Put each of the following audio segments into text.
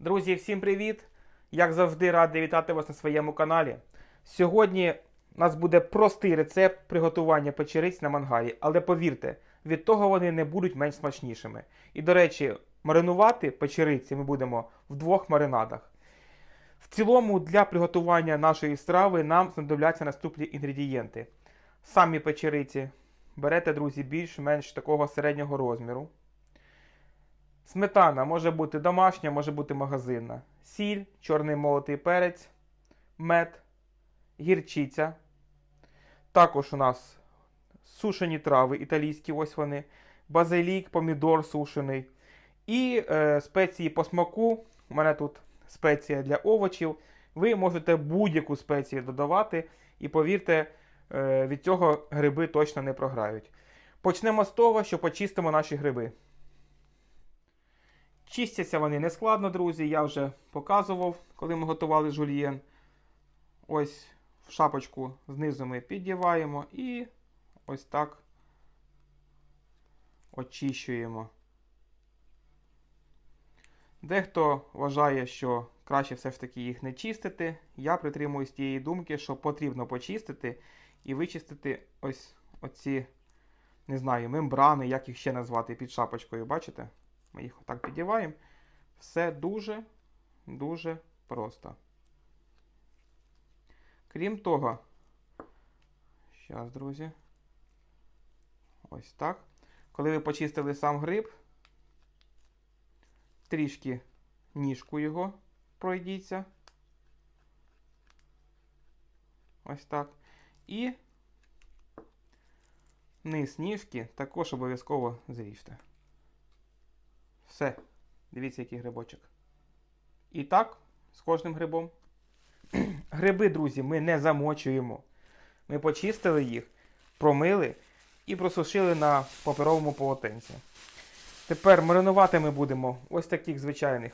Друзі, всім привіт! Як завжди, радий вітати вас на своєму каналі. Сьогодні у нас буде простий рецепт приготування печериць на мангалі, але повірте, від того вони не будуть менш смачнішими. І, до речі, маринувати печериці ми будемо в двох маринадах. В цілому для приготування нашої страви нам знадобляться наступні інгредієнти. Самі печериці берете, друзі, більш-менш такого середнього розміру. Сметана може бути домашня, може бути магазинна. Сіль, чорний молотий перець, мед, гірчиця. Також у нас сушені трави італійські, ось вони, базилік, помідор сушений. І е, спеції по смаку. У мене тут спеція для овочів. Ви можете будь-яку спецію додавати, і повірте, е, від цього гриби точно не програють. Почнемо з того, що почистимо наші гриби. Чистяться вони не складно, друзі. Я вже показував, коли ми готували жульєн. Ось в шапочку знизу ми піддіваємо і ось так очищуємо. Дехто вважає, що краще все ж таки їх не чистити. Я притримуюсь тієї думки, що потрібно почистити і вичистити ось оці, не знаю, мембрани, як їх ще назвати під шапочкою. Бачите? Ми їх отак піддіваємо. Все дуже, дуже просто. Крім того, зараз, друзі. Ось так. Коли ви почистили сам гриб, трішки ніжку його пройдіться. Ось так. І низ ніжки також обов'язково зріжте. Все. Дивіться, який грибочок. І так, з кожним грибом. Гриби, друзі, ми не замочуємо. Ми почистили їх, промили і просушили на паперовому полотенці. Тепер маринувати ми будемо ось таких звичайних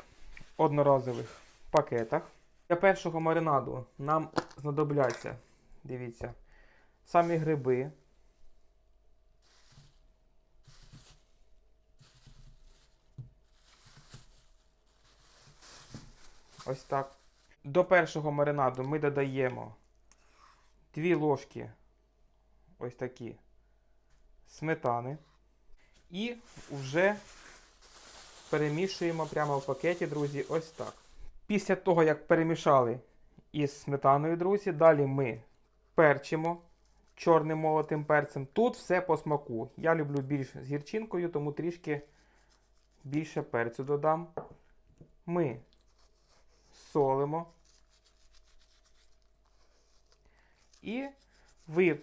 одноразових пакетах. Для першого маринаду нам знадобляться, дивіться, самі гриби. Ось так. До першого маринаду ми додаємо 2 ложки ось такі сметани. І вже перемішуємо прямо в пакеті, друзі, ось так. Після того, як перемішали із сметаною, друзі, далі ми перчимо чорним молотим перцем. Тут все по смаку. Я люблю більш з гірчинкою, тому трішки більше перцю додам. Ми солимо. І ви в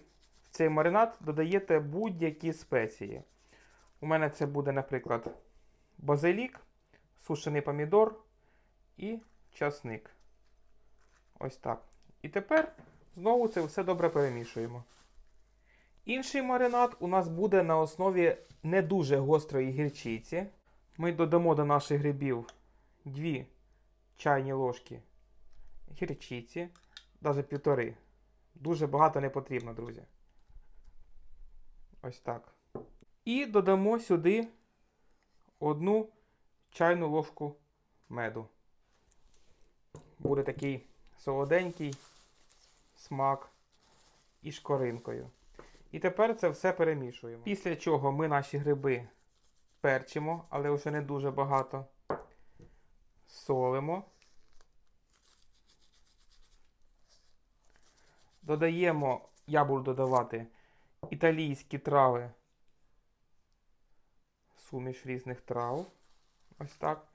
цей маринад додаєте будь-які спеції. У мене це буде, наприклад, базилік, сушений помідор і часник. Ось так. І тепер знову це все добре перемішуємо. Інший маринад у нас буде на основі не дуже гострої гірчиці. Ми додамо до наших грибів 2 чайні ложки гірчиці, навіть півтори. Дуже багато не потрібно, друзі. Ось так. І додамо сюди одну чайну ложку меду. Буде такий солоденький смак і шкоринкою. І тепер це все перемішуємо. Після чого ми наші гриби перчимо, але вже не дуже багато. Солимо. Додаємо, я буду додавати італійські трави, суміш різних трав. Ось так.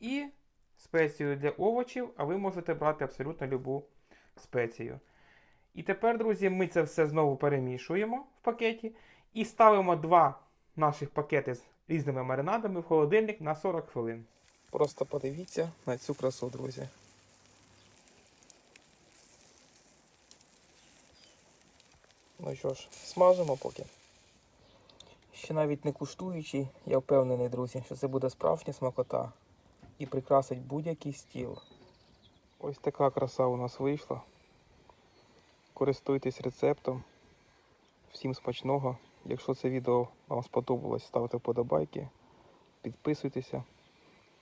І спецію для овочів, а ви можете брати абсолютно любу спецію. І тепер, друзі, ми це все знову перемішуємо в пакеті і ставимо два наших пакети з різними маринадами в холодильник на 40 хвилин. Просто подивіться на цю красу, друзі. Ну що ж, смажимо поки. Ще навіть не куштуючи, я впевнений, друзі, що це буде справжня смакота і прикрасить будь-який стіл. Ось така краса у нас вийшла. Користуйтесь рецептом. Всім смачного. Якщо це відео вам сподобалось, ставте вподобайки, підписуйтеся.